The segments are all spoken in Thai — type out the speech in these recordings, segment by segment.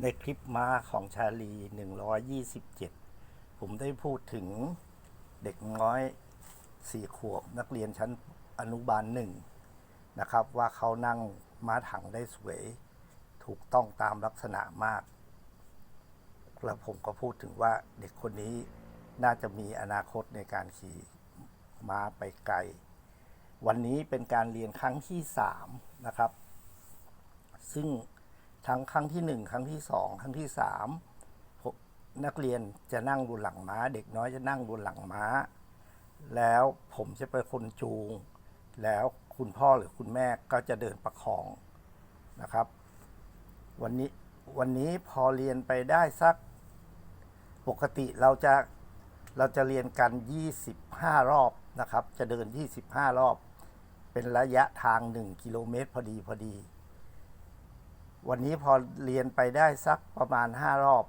ในคลิปม้าของชาลี 127 ผมได้พูดถึงเด็กน้อยสี่ขวบนักเรียนชั้นอนุบาลหนึ่งนะครับ ว่าเขานั่งม้าถังได้สวย ถูกต้องตามลักษณะมาก แล้วผมก็พูดถึงว่าเด็กคนนี้น่าจะมีอนาคตในการขี่ม้าไปไกล วันนี้เป็นการเรียนครั้งที่สามนะครับ ซึ่ง ทั้งครั้งที่หนึ่งครั้งที่สองครั้งที่สามนักเรียนจะนั่งบนหลังม้า เด็กน้อยจะนั่งบนหลังม้า แล้วผมจะเป็นคนจูง แล้วคุณพ่อหรือคุณแม่ก็จะเดินประคองนะครับ วันนี้วันนี้พอเรียนไปได้สักปกติเราจะเราจะเรียนกัน 25 รอบนะครับ จะเดิน 25 รอบ เป็นระยะทาง 1 กิโลเมตรพอดีพอดี วันนี้พอเรียนไปได้สักประมาณ5รอบ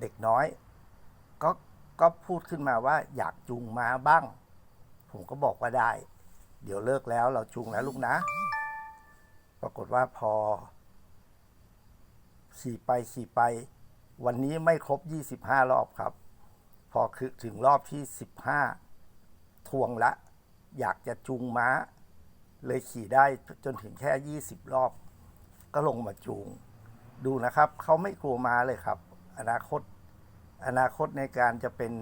เด็กน้อย ก็ก็พูดขึ้นมาว่าอยากจูงม้าบ้าง ผมก็บอกว่าได้ เดี๋ยวเลิกแล้วเราจูงแล้วลูกนะ ปรากฏว่าพอขี่ไปขี่ไป วันนี้ไม่ครบ 25 รอบครับ พอคือถึงรอบที่ 15 ทวงละ อยากจะจูงม้า เลยขี่ได้จนถึงแค่ 20 รอบ ก็ลงมาจูง ดูนะครับ เขาไม่กลัวม้าเลยครับ อนาคต อนาคตในการจะเป็น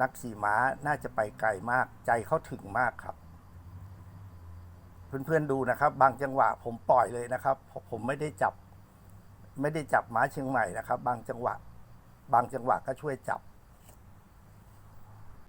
นักขี่ม้าน่าจะไปไกลมาก ใจเขาถึงมากครับ เพื่อนๆดูนะครับ บางจังหวะผมปล่อยเลยนะครับผมไม่ได้จับ ไม่ได้จับม้าเชียงใหม่นะครับ บางจังหวะ บางจังหวะก็ช่วยจับ